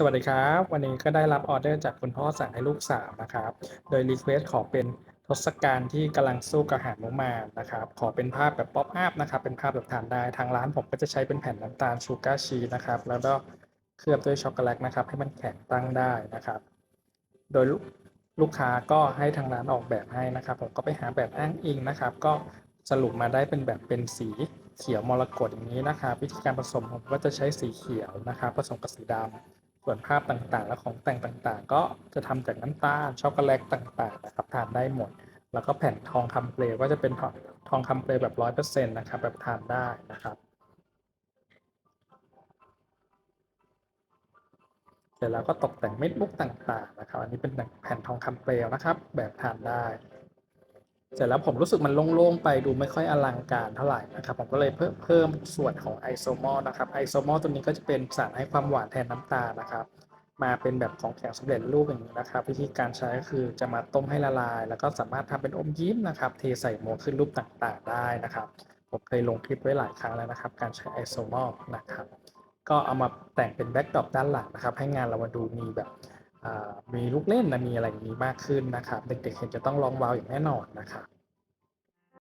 สวัสดีครับ วันนี้ก็ได้รับออเดอร์จากคุณพ่อสั่งให้ลูกสาวนะครับ โดยรีเควสขอเป็นทศกัณฐ์ที่กำลังสู้กับหานุมานนะครับ ขอเป็นภาพแบบป๊อปอัพนะครับ เป็นภาพแบบทานได้ ทางร้านผมก็จะใช้เป็นแผ่นน้ำตาลชูการ์ชีนะครับ แล้วก็เคลือบด้วยช็อกโกแลตนะครับ ให้มันแข็งตั้งได้นะครับ โดยลูกลูกค้าก็ให้ทางร้านออกแบบให้นะครับ ผมก็ไปหาแบบอ้างอิงนะครับ ก็สรุปมาได้เป็นแบบเป็นสีเขียวมรกตอย่างนี้นะครับ วิธีการผสมผมก็จะใช้สีเขียวนะครับ ผสมกับสีดำ ส่วนภาพต่างๆ และของแต่งต่างๆ ก็จะทำจากน้ำตาลช็อกโกแลตต่างๆนะครับทานได้หมด แล้วก็แผ่นทองคำเปลวก็จะเป็นทองทองคำเปลวแบบร้อยเปอร์เซ็นต์นะครับแบบทานได้นะครับเสร็จแล้วก็ตกแต่งเม็ดมุกต่างๆนะครับ อันนี้เป็นแผ่นทองคำเปลวนะครับ แบบทานได้ เสร็จแล้วผมรู้สึกมันโล่งๆไปดูไม่ค่อยอลังการเท่าไหร่นะครับ ผมก็เลยเพิ่มเพิ่มส่วนของไอโซมอลนะครับไอโซมอลตัวนี้ก็จะเป็นสารให้ความหวานแทนน้ำตาลนะครับ มาเป็นแบบของแข็งสำเร็จรูปอย่างนี้นะครับ วิธีการใช้ก็คือจะมาต้มให้ละลาย แล้วก็สามารถทำเป็นอมยิ้มนะครับ เทใส่โมขึ้นรูปต่างๆ ได้นะครับ ผมเคยลงคลิปไว้หลายครั้งแล้วนะครับ การใช้ไอโซมอลนะครับ ก็เอามาแต่งเป็นแบ็กดรอปด้านหลังนะครับ ให้งานเรามาดูมีแบบ มีลูกเล่นนะมีอะไรอย่างนี้มากขึ้นนะครับ เด็กๆเห็นจะต้องลองว้าวอย่างแน่นอนนะครับ